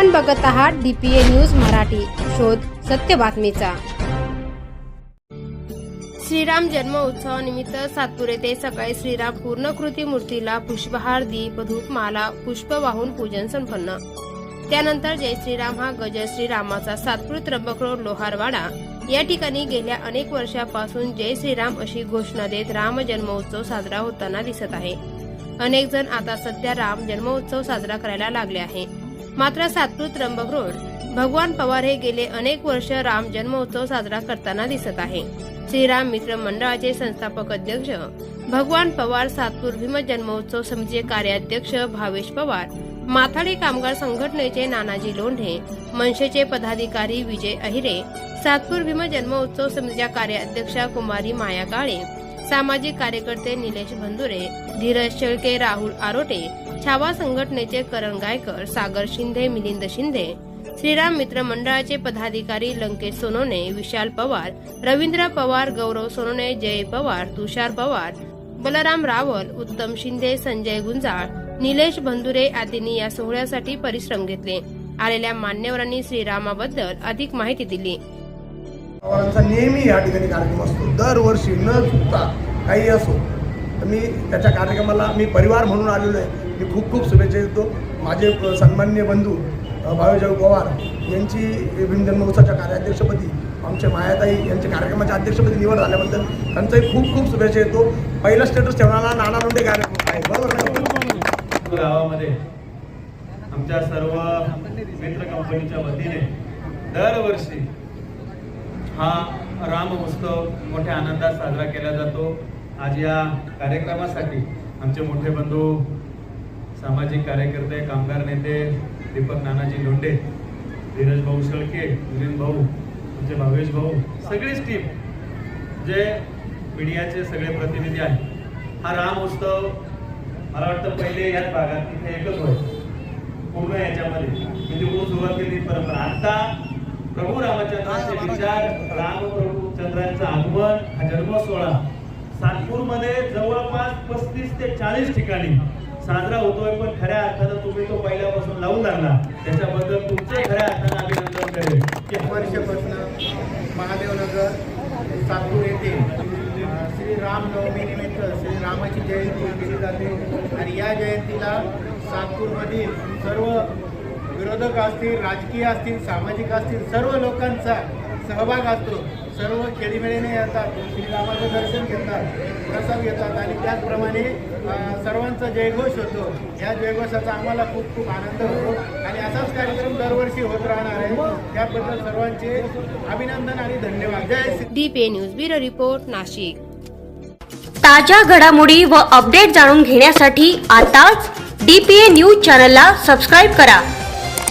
आपण बघत आहात डीपीए न्यूज मराठी. शोध सत्य बातमीचा. श्रीराम जन्म उत्सवानिमित्त सातपूर येथे सकाळी श्रीराम पूर्णकृती मूर्तीला पुष्पहार दीप धूप माला पुष्प वाहून पूजन संपन्न. त्यानंतर जय श्रीराम हा गजर श्रीरामाचा सातपूर त्र्यंबक रोड लोहारवाडा. या ठिकाणी गेल्या अनेक वर्षापासून जय श्रीराम अशी घोषणा देत राम जन्मोत्सव साजरा होताना दिसत आहे. अनेक जण आता सध्या राम जन्मोत्सव साजरा करायला लागले आहे. मात्र सातपूर त्र्यंबक रोड भगवान पवार हे गेले अनेक वर्ष राम जन्मोत्सव साजरा करताना दिसत आहे. श्रीराम मित्र मंडळाचे संस्थापक अध्यक्ष भगवान पवार सातपूर भीम जन्मोत्सव समितीचे कार्याध्यक्ष भावेश पवार माथाडी कामगार संघटनेचे नानाजी लोंढे मनसेचे पदाधिकारी विजय अहिरे सातपूर भीम जन्मोत्सव समितीच्या कार्याध्यक्षा कुमारी माया काळे सामाजिक कार्यकर्ते निलेश बंधुरे धीरज शेळके राहुल आरोटे छावा संघटनेचे करण गायकर सागर शिंदे मिलिंद शिंदे श्रीराम मित्र मंडळाचे पदाधिकारी लंकेश सोनोने विशाल पवार रवींद्र पवार गौरव सोनोने जय पवार तुषार पवार बलराम रावल उत्तम शिंदे संजय गुंजाळ निलेश बंधुरे आदींनी या सोहळ्यासाठी परिश्रम घेतले. आलेल्या मान्यवरांनी श्रीरामाबद्दल अधिक माहिती दिली. पवारांचा नेहमी या ठिकाणी कार्यक्रम असतो. दरवर्षी न चुकता काही असो तर मी त्याच्या कार्यक्रमाला मी परिवार म्हणून आलेलो आहे. मी खूप खूप शुभेच्छा देतो. माझे सन्मान्य बंधू भावेजाऊ पवार यांची भीम जन्मोत्सवाच्या कार्याध्यक्षपदी आमचे मायाताई यांच्या कार्यक्रमाच्या अध्यक्षपदी निवड झाल्याबद्दल त्यांचाही खूप खूप शुभेच्छा देतो. पहिला स्टेटस ठेवणारा नाना मुंडे कार्यक्रम आहे. बरोबर गावामध्ये आमच्या सर्व मित्र कंपनीच्या वतीने दरवर्षी हा राम उत्सव मोठ्या आनंदात साजरा केला जातो. आज या कार्यक्रमासाठी आमचे मोठे बंधू सामाजिक कार्यकर्ते कामगार नेते दीपक नानाजी लोंढे धीरज भाऊ शेळके मिलिंद भाऊ आमचे भावेश भाऊ सगळीच टीम जे मीडियाचे सगळे प्रतिनिधी आहेत. हा राम उत्सव मला वाटतं पहिले याच भागात तिथे एकच होय पूर्ण याच्यामध्ये. मी तिकडून सुरुवात केली परंपरा आता प्रभू रामचंद्रांचे विचार राम प्रभू चंद्रांचं आगमन हा जन्म सोहळा सातपूरमध्ये जवळपास पस्तीस ते चाळीस ठिकाणी साजरा होतोय पण खऱ्या अर्थानं तुम्ही तो पहिल्यापासून लावून लागला. त्याच्याबद्दल तुमचे खऱ्या अर्थानं अभिनंदन करेल की वर्षापासून महादेवनगर सातपूर येथे श्री रामनवमीनिमित्त श्री रामाची जयंती केली जाते. आणि या जयंतीला सातपूरमधील सर्व विरोधक असतील राजकीय असतील सामाजिक असतील सर्व लोकांचा सहभाग असतो. सर्व खेळीमेळीने येतात श्रीरामाचं दर्शन घेतात प्रसाद घेतात आणि त्याचप्रमाणे सर्वांचा जयघोष होतो. या जयघोषाचा आम्हाला खूप खूप आनंद होतो आणि असाच कार्यक्रम दरवर्षी होत राहणार आहे. त्याबद्दल सर्वांचे अभिनंदन आणि धन्यवाद. जय DPA news bureau report Nashik. ताज्या घडामोडी व अपडेट जाणून घेण्यासाठी आताच डीपीए न्यूज चॅनलला सबस्क्राईब करा.